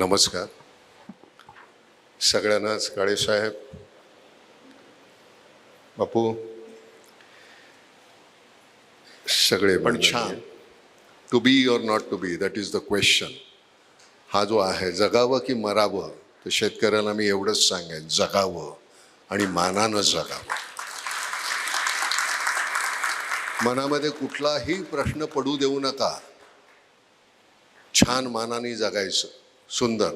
नमस्कार. सगळ्यांनाच काळेसाहेब बापू. सगळे पण छान. To be or not to be that is the question हा जो आहे जगावं की मरावं तर शेतकऱ्याला मी एवढंच सांगेन जगावं आणि मानानं जगावं. मनामध्ये कुठलाही प्रश्न पडू देऊ नका. छान मानाने जगायचं. सुंदर.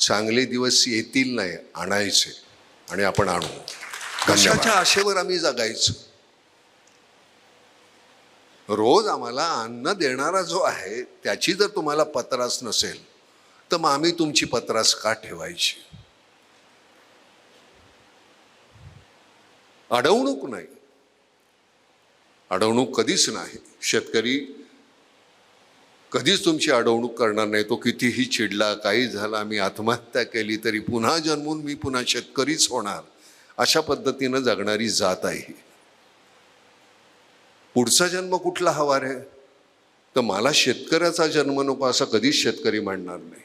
चांगले दिवस येतील नाही आणायचे. आणि आपण आणू. कशाच्या आशेवर आम्ही जगायचं? रोज आम्हाला अन्न देणारा जो आहे त्याची जर तुम्हाला पत्रास नसेल तर मग आम्ही तुमची पत्रास का ठेवायची? अडवणूक नाही. अडवणूक कधीच नाही. शेतकरी कधीच तुमची अडवणूक करणार नाही. तो कितीही चिडला काही झाला मी आत्महत्या केली तरी पुन्हा जन्मून मी पुन्हा शेतकरीच होणार. अशा पद्धतीनं जगणारी जात आहे पुढचा जन्म कुठला हवा रे? तर मला शेतकऱ्याचा जन्म नको असा कधीच शेतकरी म्हणणार नाही.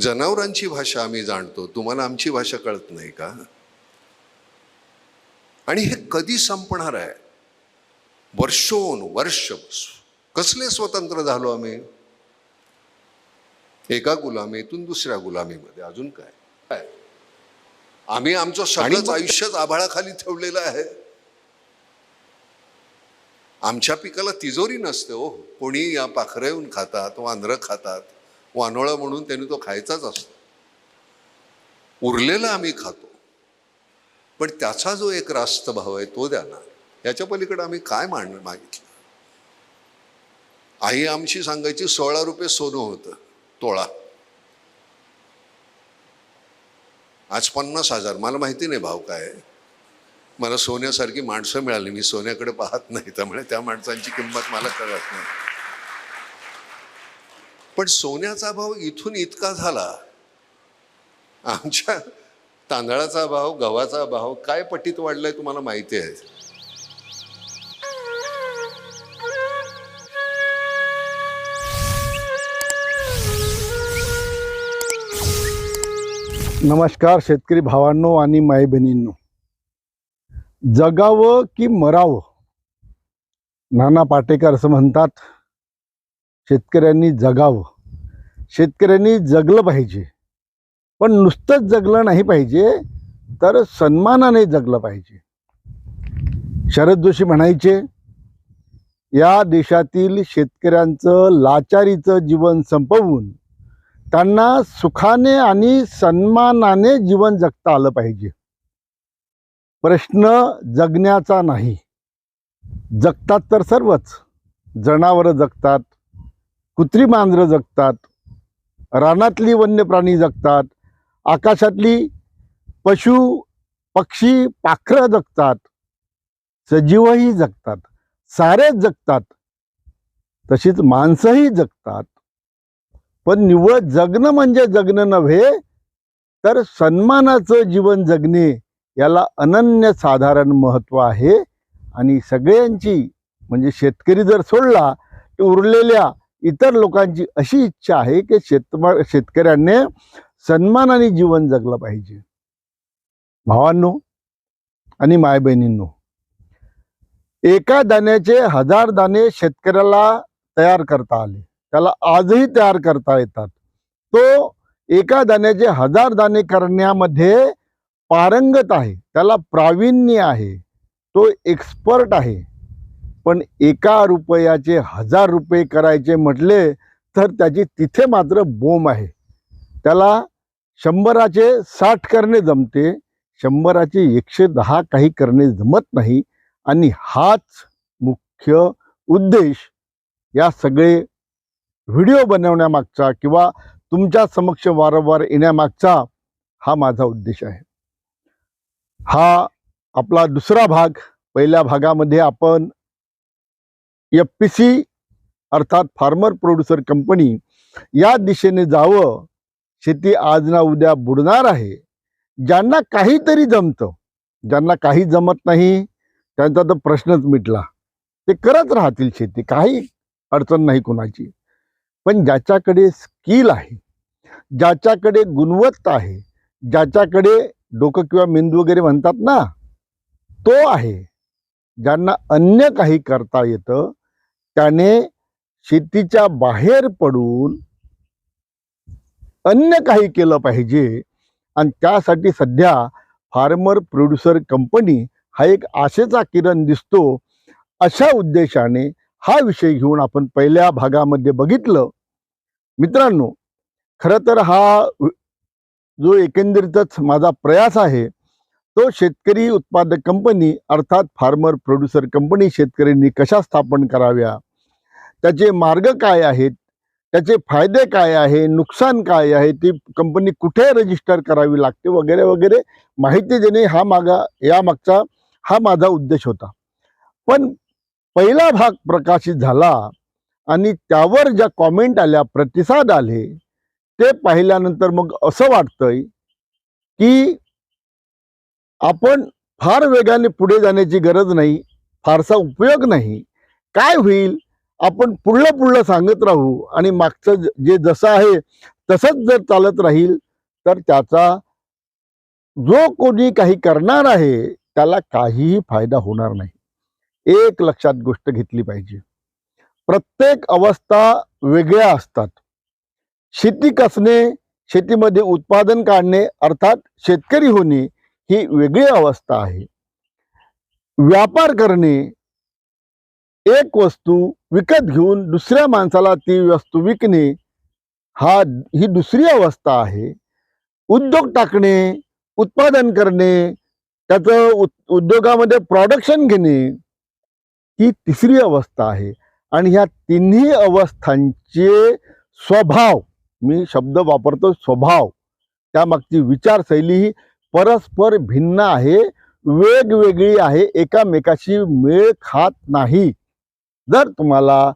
जनावरांची भाषा आम्ही जाणतो. तुम्हाला आमची भाषा कळत नाही का? आणि हे कधी संपणार आहे? वर्षोन वर्ष कसले स्वतंत्र झालो आम्ही? एका गुलामीतून दुसऱ्या गुलामीमध्ये अजून काय? काय? आम्ही आमचं सगळंच आयुष्यच आभाळाखाली ठेवलेलं आहे. आमच्या पिकाला तिजोरी नसते हो. कोणी या पाखरं येऊन खातात वांद्रं खातात वानोळं म्हणून त्यांनी तो खायचाच असतो. उरलेलं आम्ही खातो. पण त्याचा जो एक रास्त भाव आहे तो द्या ना. याच्या पलीकडे आम्ही काय मांड मागितलं? आई आमची सांगायची सोळा रुपये सोनं होतं तोळा. आज पन्नास हजार मला माहिती नाही भाव काय मला सोन्यासारखी माणसं मिळाली मी सोन्याकडे पाहत नाही त्यामुळे त्या माणसांची किंमत मला कळत नाही. पण सोन्याचा भाव इथून इतका झाला आमच्या तांदळाचा भाव गव्हाचा भाव काय पटीत वाढलाय तुम्हाला माहिती आहे? नमस्कार शेतकरी भावांनो आणि माई बहिणींनो. जगावं की मरावं? नाना पाटेकर असं म्हणतात शेतकऱ्यांनी जगावं. शेतकऱ्यांनी जगलं पाहिजे. पण नुसतंच जगलं नाही पाहिजे तर सन्मानाने जगलं पाहिजे. शरद जोशी म्हणायचे या देशातील शेतकऱ्यांचं लाचारीचं जीवन संपवून त्यांना सुखाने आणि सन्मानाने जीवन जगता आलं पाहिजे. प्रश्न जगण्याचा नाही. जगतात तर सर्वच. जनावरं जगतात कुत्री मांजरं जगतात रानातली वन्य प्राणी जगतात आकाशातली पशु पक्षी पाखरं जगतात. सजीवही जगतात. सारेच जगतात. तशीच माणसंही जगतात. पण निव्वळ जगणं म्हणजे जगणं नव्हे तर सन्मानाचं जीवन जगणे याला अनन्य साधारण महत्त्व आहे. आणि सगळ्यांची म्हणजे शेतकरी जर सोडला तर उरलेल्या इतर लोकांची अशी इच्छा आहे की शेतमा शेतकऱ्यांनी सन्मानाने जीवन जगलं पाहिजे. भावांनो आणि माय बहिणींनो एका दाण्याचे हजार दाणे शेतकऱ्याला तयार करता आले. त्याला आजही तयार करता येतात. तो एका दाण्याचे हजार दाणे करण्यामध्ये पारंगत आहे. त्याला प्रावीण्य आहे. तो एक्सपर्ट आहे. पण एका रुपयाचे हजार रुपये करायचे म्हटले तर त्याची तिथे मात्र बोंब आहे. त्याला शंभराचे साठ करणे जमते शंभराचे एकशे दहा काही करणे जमत नाही आणि हाच मुख्य उद्देश या सगळे व्हिडिओ बनवण्यामागचा किंवा तुमच्या समक्ष वारंवार येण्यामागचा हा माझा उद्देश आहे. हा आपला दुसरा भाग पहिल्या भागामध्ये आपण एफ पी सी अर्थात फार्मर प्रोड्युसर कंपनी या दिशेने जावं शेती आज ना उद्या बुडणार आहे. ज्यांना काहीतरी जमतं ज्यांना काही जमत नाही त्यांचा तर प्रश्नच मिटला. ते करत राहतील शेती काही अडचण नाही कोणाची. पण ज्याच्याकडे स्किल आहे ज्याच्याकडे गुणवत्ता आहे ज्याच्याकडे डोकं किंवा मेंदू वगैरे म्हणतात ना तो आहे. ज्यांना अन्य काही करता येतं त्याने शेतीच्या बाहेर पडून अन्य काही केलं पाहिजे. आणि त्यासाठी सध्या फार्मर प्रोड्युसर कंपनी हा एक आशेचा किरण दिसतो. अशा उद्देशाने हा विषय घेऊन आपण पहिल्या भागामध्ये बघितलं. मित्रांनो खरं तर हा जो एकंदरीतच माझा प्रयास आहे तो शेतकरी उत्पादक कंपनी अर्थात फार्मर प्रोड्युसर कंपनी शेतकऱ्यांनी कशा स्थापन कराव्या? त्याचे मार्ग काय आहेत? त्याचे फायदे काय आहे नुकसान काय आहे ती कंपनी कुठे रजिस्टर करावी लागते वगैरे वगैरे माहिती देणे हा मागा या मागचा हा माझा उद्देश होता. पण पहिला भाग प्रकाशित झाला आणि त्यावर ज्या कॉमेंट आल्या प्रतिसाद आले ते पाहिल्यानंतर मग असं वाटतंय की आपण फार वेगाने पुढे जाण्याची गरज नाही फारसा उपयोग नाही. काय होईल? आपण पुढलं पुढलं सांगत राहू आणि मागचं जे जसं आहे तसंच जर चालत राहील तर त्याचा जो कोणी काही करणार आहे त्याला काहीही फायदा होणार नाही. एक लक्षात गोष्ट घेतली पाहिजे. प्रत्येक अवस्था वेगळ्या असतात. शेती कसणे शेतीमध्ये उत्पादन काढणे अर्थात शेतकरी होणे ही वेगळी अवस्था आहे. व्यापार करणे एक वस्तू विकत घेऊन दुसऱ्या माणसाला ती वस्तू विकणे हा ही दुसरी अवस्था आहे. उद्योग टाकणे उत्पादन करणे त्याचं उत् उद्योगामध्ये प्रॉडक्शन घेणे ही तिसरी अवस्था आहे. आणि ह्या तिन्ही अवस्थांचे स्वभाव मी शब्द वापरतो स्वभाव त्यामागची विचारशैली ही परस्पर भिन्न आहे वेगवेगळी आहे एकामेकाशी मेळ खात नाही. जर तुम्हाला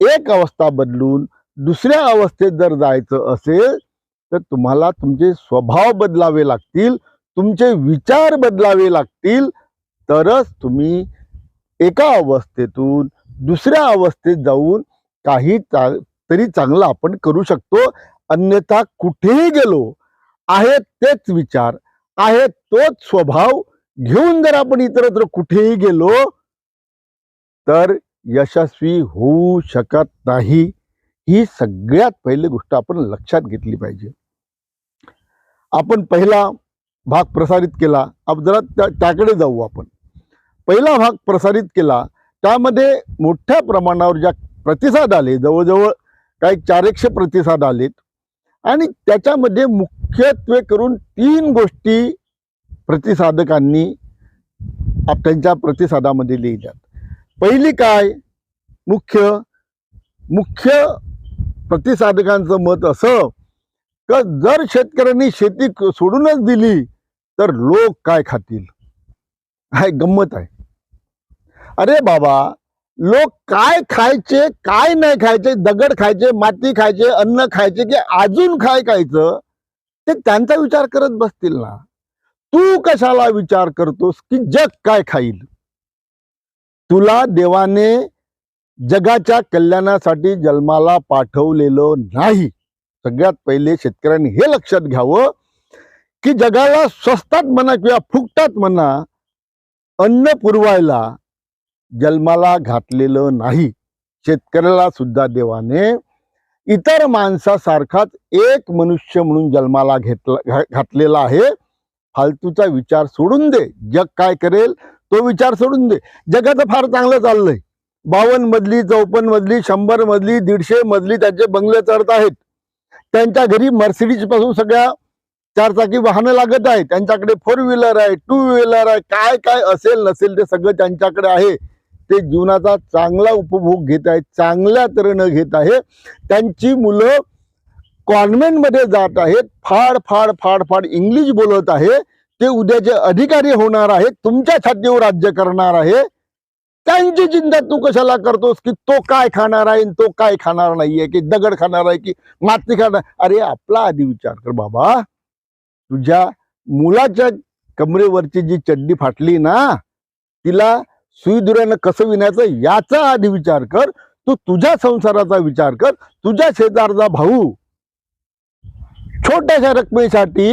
एक अवस्था बदलून दुसऱ्या अवस्थेत जर जायचं असेल तर तुम्हाला तुमचे स्वभाव बदलावे लागतील तुमचे विचार बदलावे लागतील. तरच तुम्ही एका अवस्थेतून दुसऱ्या अवस्थेत जाऊन काही चा तरी चांगलं आपण करू शकतो. अन्यथा कुठेही गेलो आहेत तेच विचार आहेत तोच स्वभाव घेऊन जर आपण इतरत्र कुठेही गेलो तर यशस्वी होऊ शकत नाही. ही सगळ्यात पहिली गोष्ट आपण लक्षात घेतली पाहिजे. आपण पहिला भाग प्रसारित केला. अब जरा त्या- त्याकडे जाऊ आपण. पहिला भाग प्रसारित केला. त्यामध्ये मोठ्या प्रमाणावर ज्या प्रतिसाद आले जवळजवळ काही चारशे प्रतिसाद आलेत. आणि त्याच्यामध्ये मुख्यत्वे करून तीन गोष्टी प्रतिसादकांनी त्यांच्या प्रतिसादामध्ये लिहिल्यात. पहिली काय? मुख्य मुख्य प्रतिसाधकांचं मत असं का जर शेतकऱ्यांनी शेती सोडूनच दिली तर लोक काय खातील? हाय गंमत आहे. अरे बाबा लोक काय खायचे काय नाही खायचे दगड खायचे माती खायचे अन्न खायचे की अजून काय खायचं ते त्यांचा विचार करत बसतील ना. तू कशाला विचार करतोस की जग काय खाईल? तुला देवाने जगाच्या कल्याणासाठी जन्माला पाठवलेलं नाही. सगळ्यात पहिले शेतकऱ्यांनी हे लक्षात घ्यावं की जगाला स्वस्तात म्हणा किंवा फुकटात म्हणा अन्न पुरवायला जन्माला घातलेलं नाही. शेतकऱ्याला सुद्धा देवाने इतर माणसासारखाच एक मनुष्य म्हणून जन्माला घेतला घा- घातलेला आहे. फालतूचा विचार सोडून दे. जग काय करेल? तो विचार सोडून दे. जगाचं फार चांगलं चाललंय. बावन्न मजली चौपन्न मजली शंभर मजली दीडशे मजली त्यांचे बंगले चढत आहेत. त्यांच्या घरी मर्सिडीजपासून सगळ्या चारचाकी वाहनं लागत आहेत. त्यांच्याकडे फोर व्हीलर आहे टू व्हीलर आहे काय काय असेल नसेल ते सगळं त्यांच्याकडे आहे. ते जीवनाचा चांगला उपभोग घेत आहेत चांगल्या तऱ्हेनं घेत आहे. त्यांची मुलं कॉन्व्हेंटमध्ये जात आहेत. फाड फाड फाड फाड इंग्लिश बोलत आहे. ते उद्याचे अधिकारी होणार आहेत तुमच्या छातीवर राज्य करणार आहे त्यांची चिंता तू कशाला करतोस की तो काय खाणार आहे आणि तो काय खाणार नाहीये की दगड खाणार आहे की माती खाणार अरे आपला आधी विचार कर बाबा. तुझ्या मुलाच्या कमरेवरची जी चड्डी फाटली ना तिला सुईदुऱ्यानं कसं विणायचं याचा आधी विचार कर. तू तुझ्या संसाराचा विचार कर. तुझ्या शेजारचा भाऊ. छोट्याशा रकमेसाठी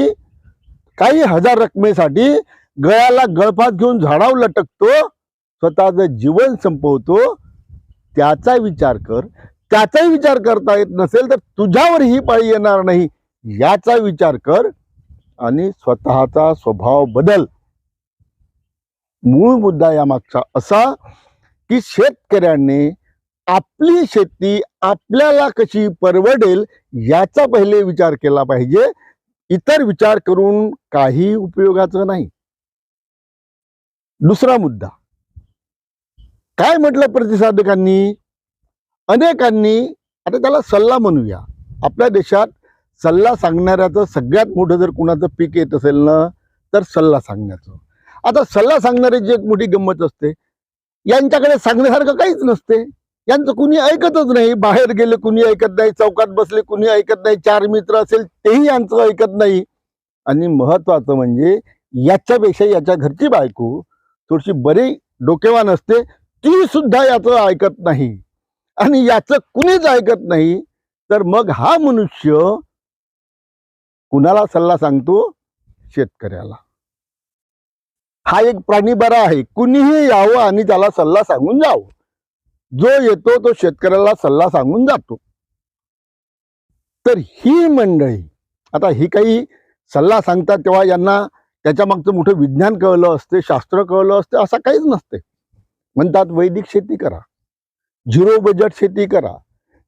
काही हजार रकमेसाठी गळ्याला गळफास घेऊन झाडावर लटकतो स्वतःचं जीवन संपवतो. त्याचा विचार कर. त्याचाही विचार करता येत नसेल तर तुझ्यावर ही पाळी येणार नाही. याचा विचार कर आणि स्वतःचा स्वभाव बदल. मूळ मुद्दा यामागचा असा की शेतकऱ्यांनी आपली शेती आपल्याला कशी परवडेल याचा पहिले विचार केला पाहिजे. इतर विचार करून काही उपयोगाचं नाही. दुसरा मुद्दा. काय म्हटलं प्रतिसादकांनी? अनेकांनी आता त्याला सल्ला म्हणूया. आपल्या देशात सल्ला सांगणाऱ्याचं सगळ्यात मोठं जर कुणाचं पीक येत असेल ना तर सल्ला सांगण्याचं. आता सल्ला सांगणाऱ्याची एक मोठी गंमत असते यांच्याकडे सांगण्यासारखं काहीच नसते. यांचं कुणी ऐकतच नाही. बाहेर गेले कुणी ऐकत नाही. चौकात बसले कुणी ऐकत नाही. चार मित्र असेल तेही यांचं ऐकत नाही. आणि महत्वाचं म्हणजे याच्यापेक्षा याच्या घरची बायको थोडीशी बरी डोकेवान असते ती सुद्धा याचं ऐकत नाही. आणि याचं कुणीच ऐकत नाही तर मग हा मनुष्य कुणाला सल्ला सांगतो? शेतकऱ्याला. हा एक प्राणी बरा आहे. कुणीही यावं आणि त्याला सल्ला सांगून जावं. जो येतो तो शेतकऱ्याला सल्ला सांगून जातो. तर ही मंडळी आता ही काही सल्ला सांगतात तेव्हा यांना त्याच्या मागचं मोठं विज्ञान कळलं असते शास्त्र कळलं असते असं काहीच नसते. म्हणतात वैदिक शेती करा झिरो बजेट शेती करा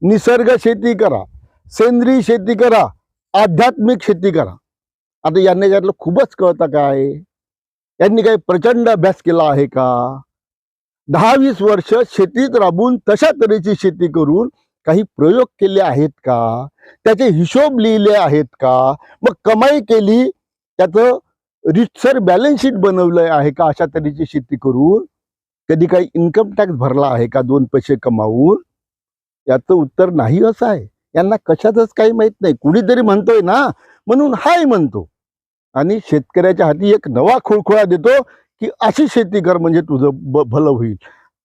निसर्ग शेती करा सेंद्रिय शेती करा आध्यात्मिक शेती करा. आता यांना यातलं खूपच कळतं काय? यांनी काही प्रचंड अभ्यास केला आहे का? दहा वीस वर्ष शेतीत राबून तशा तऱ्हेची शेती करून काही प्रयोग केले आहेत का? त्याचे हिशोब लिहिले आहेत का? मग कमाई केली त्याचं रितसर बॅलन्स शीट बनवलं आहे का? अशा तऱ्हेची शेती करून कधी काही इन्कम टॅक्स भरला आहे का? दोन पैसे कमावून? याचं उत्तर नाही असं आहे. यांना कशातच काही माहीत नाही. कुणीतरी म्हणतोय ना म्हणून हाय म्हणतो. आणि शेतकऱ्याच्या हाती एक नवा खोळखोळा देतो. की अशी शेती कर म्हणजे तुझं ब भलं होईल.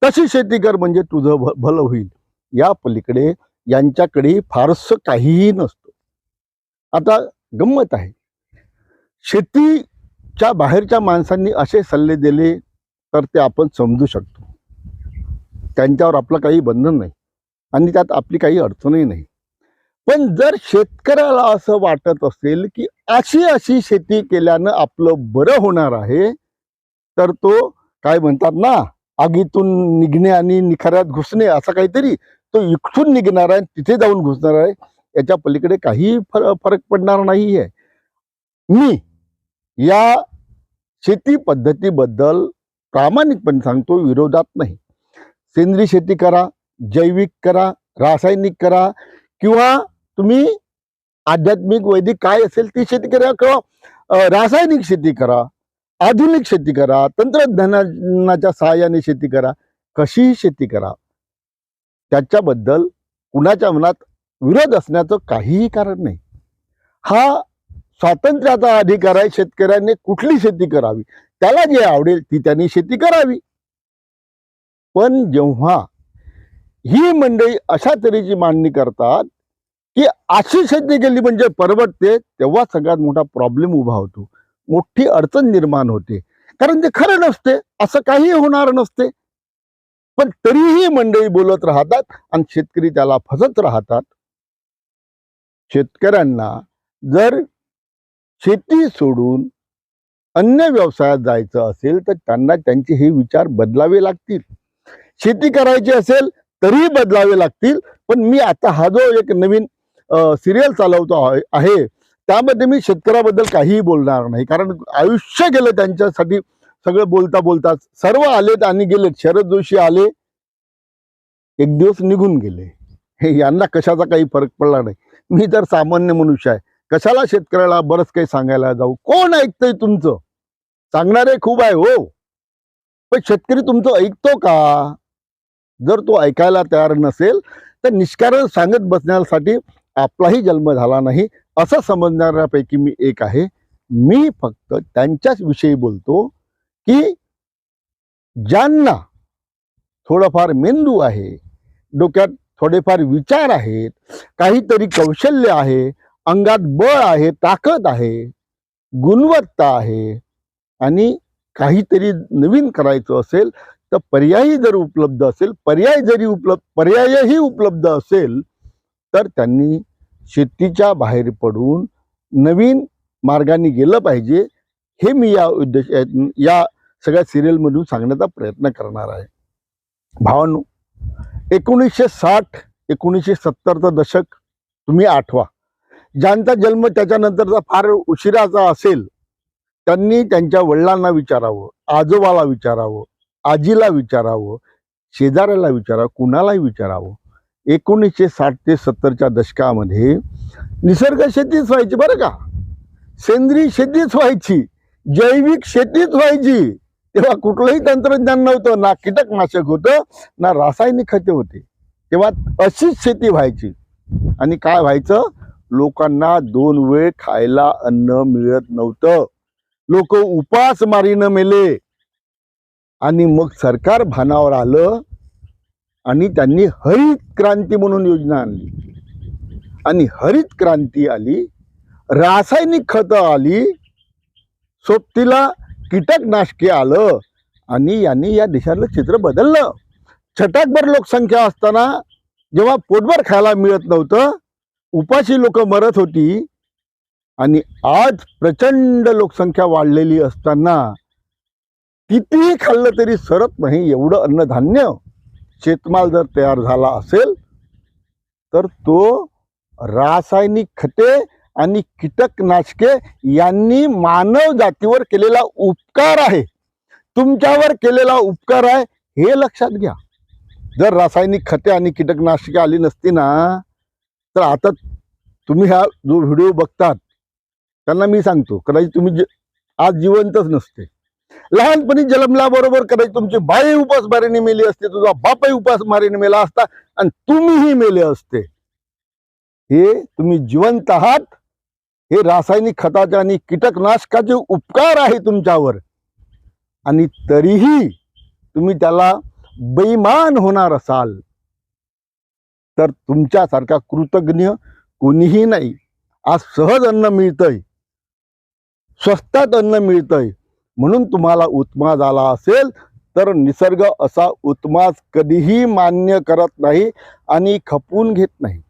तशी शेती कर म्हणजे तुझं भ भलं होईल. या पलीकडे यांच्याकडे फारसं काहीही नसतं. आता गंमत आहे. शेतीच्या बाहेरच्या माणसांनी असे सल्ले दिले तर ते आपण समजू शकतो. त्यांच्यावर आपलं काही बंधन नाही आणि त्यात आपली काही अडचणही नाही. पण जर शेतकऱ्याला असं वाटत असेल की अशी अशी शेती केल्यानं आपलं बरं होणार आहे तर तो काय म्हणतात ना आगीतून निघणे आणि निखाऱ्यात घुसणे असं काहीतरी तो इथून निघणार आहे तिथे जाऊन घुसणार आहे याच्या पलीकडे काही फर फरक पडणार नाही आहे मी या शेती पद्धतीबद्दल प्रामाणिकपणे सांगतो विरोधात नाही. सेंद्रिय शेती करा जैविक करा रासायनिक करा किंवा तुम्ही आध्यात्मिक वैदिक काय असेल ती शेती करा किंवा रासायनिक शेती करा. आधुनिक शेती करा तंत्रज्ञानाच्या सहाय्याने शेती करा कशीही शेती करा. त्याच्याबद्दल कुणाच्या मनात विरोध असण्याचं काहीही कारण नाही. हा स्वातंत्र्याचा अधिकार आहे शेतकऱ्यांनी कुठली शेती करावी त्याला जे आवडेल ती त्यांनी शेती करावी. पण जेव्हा ही मंडळी अशा तऱ्हेची मांडणी करतात की अशी शेती केली म्हणजे परवडते तेव्हा सगळ्यात मोठा प्रॉब्लेम उभा होतो. मोठी अडचण निर्माण होते. कारण ते खरं नसते असं काही होणार नसते. पण तरीही मंडळी बोलत राहतात आणि शेतकरी त्याला फसत राहतात. शेतकऱ्यांना जर शेती सोडून अन्य व्यवसायात जायचं असेल तर त्यांना त्यांचे हे विचार बदलावे लागतील. शेती करायची असेल तरीही बदलावे लागतील. पण मी आता हा जो एक नवीन सिरियल चालवतो आहे- आहे त्यामध्ये मी शेतकऱ्याबद्दल काहीही बोलणार नाही. कारण आयुष्य गेलं त्यांच्यासाठी सगळं बोलता बोलता सर्व आलेत आणि गेलेत. शरद जोशी आले एक दिवस निघून गेले. हे यांना कशाचा काही फरक पडला नाही. मी तर सामान्य मनुष्य आहे. कशाला शेतकऱ्याला बरंच काही सांगायला जाऊ? कोण ऐकतंय तुमचं? सांगणारे खूप आहे हो. पण शेतकरी तुमचं ऐकतो का? जर तो ऐकायला तयार नसेल तर निष्कारण सांगत बसण्यासाठी आपलाही जन्म झाला नाही. असं समजणाऱ्यापैकी मी एक आहे. मी फक्त त्यांच्याच विषयी बोलतो की ज्यांना थोडंफार मेंदू आहे डोक्यात थोडेफार विचार आहेत काहीतरी कौशल्य आहे अंगात बळ आहे ताकद आहे गुणवत्ता आहे आणि काहीतरी नवीन करायचं असेल तर पर्यायी जर उपलब्ध असेल पर्याय जरी उपलब्ध पर्यायही उपलब्ध असेल तर त्यांनी शेतीच्या बाहेर पडून नवीन मार्गाने गेलं पाहिजे हे मी या उद्देश या सगळ्या सिरियलमधून सांगण्याचा प्रयत्न करणार आहे. भावांनो एकोणीसशे साठ एकोणीसशे सत्तरचं दशक तुम्ही आठवा. ज्यांचा जन्म त्याच्यानंतरचा फार उशिराचा असेल त्यांनी त्यांच्या वडिलांना विचारावं आजोबाला विचारावं आजीला विचारावं शेजाऱ्याला विचारावं कुणालाही विचारावं. एकोणीसशे साठ ते सत्तरच्या दशकामध्ये निसर्ग शेतीच व्हायची बरं का. सेंद्रिय शेतीच व्हायची जैविक शेतीच व्हायची. तेव्हा कुठलंही तंत्रज्ञान नव्हतं ना कीटकनाशक होतं ना रासायनिक खते होते. तेव्हा अशीच शेती व्हायची. आणि काय व्हायचं? लोकांना दोन वेळ खायला अन्न मिळत नव्हतं. लोक उपास मारीनं मेले. आणि मग सरकार भानावर आलं. आणि त्यांनी हरित क्रांती म्हणून योजना आणली. आणि हरित क्रांती आली रासायनिक खतं आली सोबतीला कीटकनाशके आलं आणि यांनी या देशातलं चित्र बदललं. छटाकभर लोकसंख्या असताना जेव्हा पोटभर खायला मिळत नव्हतं उपाशी लोक मरत होती आणि आज प्रचंड लोकसंख्या वाढलेली असताना कितीही खाल्लं तरी सरत नाही एवढं अन्नधान्य. शेतमाल जर तयार झाला असेल तर तो रासायनिक खते आणि कीटकनाशके यांनी मानव जातीवर केलेला उपकार आहे. तुमच्यावर केलेला उपकार आहे हे लक्षात घ्या. जर रासायनिक खते आणि कीटकनाशके आली नसती ना तर आता तुम्ही हा जो व्हिडिओ बघतात त्यांना मी सांगतो कदाचित तुम्ही जे- आज जिवंतच नसते. लहानपणी जन्मल्याबरोबर कदाचित तुमची बाई उपासमारीने मेली असते तुझा बापही उपासमारीने मेला असता आणि तुम्हीही मेले असते. हे तुम्ही जिवंत आहात. हे रासायनिक खताचे आणि कीटकनाशकाचे उपकार आहे तुमच्यावर. आणि तरीही तुम्ही त्याला बेमान होणार असाल. तर तुमच्यासारखा कृतज्ञ कोणीही नाही. आज सहज अन्न मिळतंय. स्वस्तात अन्न मिळतंय. म्हणून तुम्हाला उत्माज आला असेल तर निसर्ग असा उत्माज कधीही मान्य करत नाही आणि खपवून घेत नाही.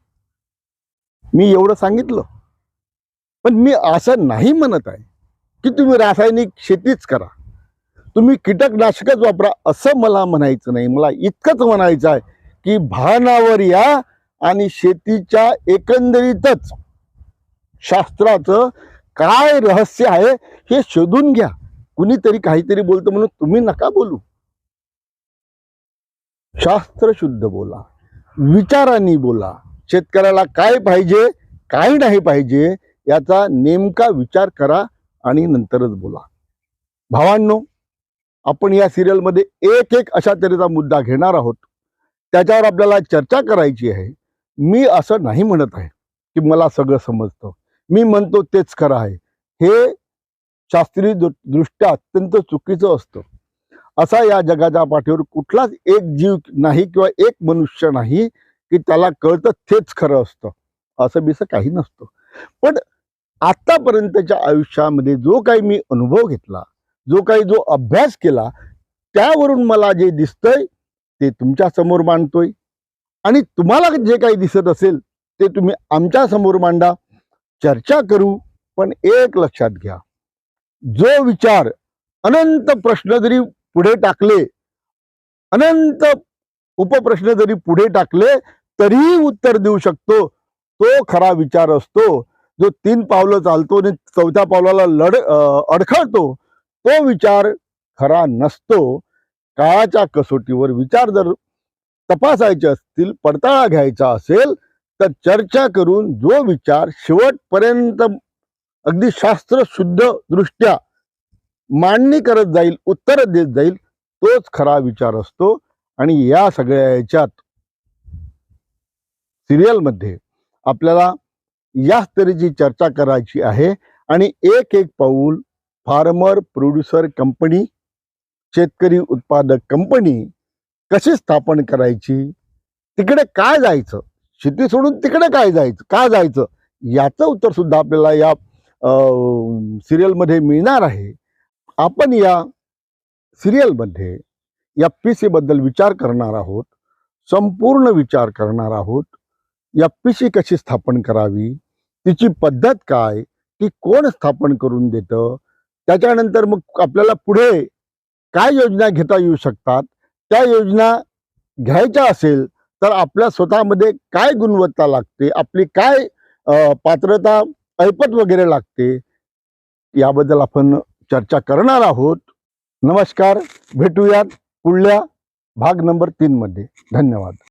मी एवढं सांगितलं. पण मी असं नाही म्हणत आहे की तुम्ही रासायनिक शेतीच करा. तुम्ही कीटकनाशकच वापरा असं मला म्हणायचं नाही. मला इतकंच म्हणायचं आहे की भानावर या आणि शेतीच्या एकंदरीतच शास्त्राचं काय रहस्य आहे हे शोधून घ्या. कुणीतरी काहीतरी बोलतो म्हणून तुम्ही नका बोलू. शास्त्र शुद्ध बोला. विचारांनी बोला. शेतकऱ्याला काय पाहिजे काय नाही पाहिजे याचा नेमका विचार करा आणि नंतरच बोला. भावांनो आपण या सिरियलमध्ये एक एक अशा तऱ्हेचा मुद्दा घेणार आहोत. त्याच्यावर आपल्याला चर्चा करायची आहे. मी असं नाही म्हणत आहे की मला सगळं समजतं. मी म्हणतो तेच खरं आहे. हे शास्त्रीय दृ- दृष्ट्या अत्यंत चुकीचं असतं. असा या जगाच्या पाठीवर कुठलाच एक जीव नाही किंवा एक मनुष्य नाही की त्याला कळतं तेच खरं असतं. असं बिसं काही नसतं. पण आत्तापर्यंतच्या आयुष्यामध्ये जो काही मी अनुभव घेतला जो काही जो अभ्यास केला त्यावरून मला जे दिसतंय ते तुमच्यासमोर मांडतोय. आणि तुम्हाला जे काही दिसत असेल ते तुम्ही आमच्यासमोर मांडा. चर्चा करू पण एक लक्षात घ्या. जो विचार अनंत प्रश्न जरी पुढे टाकले अनंत उपप्रश्न जरी पुढे टाकले तरीही उत्तर देऊ शकतो. तो खरा विचार असतो. जो तीन पावलं चालतो आणि चौथ्या पावलाला लढ अडखळतो तो विचार खरा नसतो. काळाच्या कसोटीवर विचार जर तपासायचे असतील पडताळा घ्यायचा असेल तर चर्चा करून जो विचार शेवटपर्यंत अगदी शास्त्र शुद्ध दृष्ट्या मांडणी करत जाईल उत्तर देत जाईल तोच खरा विचार असतो. आणि या सगळ्या याच्यात सिरियलमध्ये आपल्याला याच तऱ्हेची चर्चा करायची आहे. आणि एक एक पाऊल फार्मर प्रोड्युसर कंपनी शेतकरी उत्पादक कंपनी कशी स्थापन करायची तिकडे काय जायचं शेती सोडून तिकडे काय जायचं का जायचं याचं उत्तर सुद्धा आपल्याला या सिरियलमध्ये मिळणार आहे. आपण या सिरियलमध्ये या पी सी बद्दल विचार करणार आहोत. संपूर्ण विचार करणार आहोत. या पी सी कशी स्थापन करावी? तिची पद्धत काय? ती कोण स्थापन करून देतं? त्याच्यानंतर मग आपल्याला पुढे काय योजना घेता येऊ शकतात? त्या योजना घ्यायच्या असेल तर आपल्या स्वतःमध्ये काय गुणवत्ता लागते? आपली काय पात्रता ऐपत वगैरे लागते याबद्दल आपण चर्चा करणार आहोत. नमस्कार भेटूयात पुढल्या भाग नंबर तीनमध्ये धन्यवाद.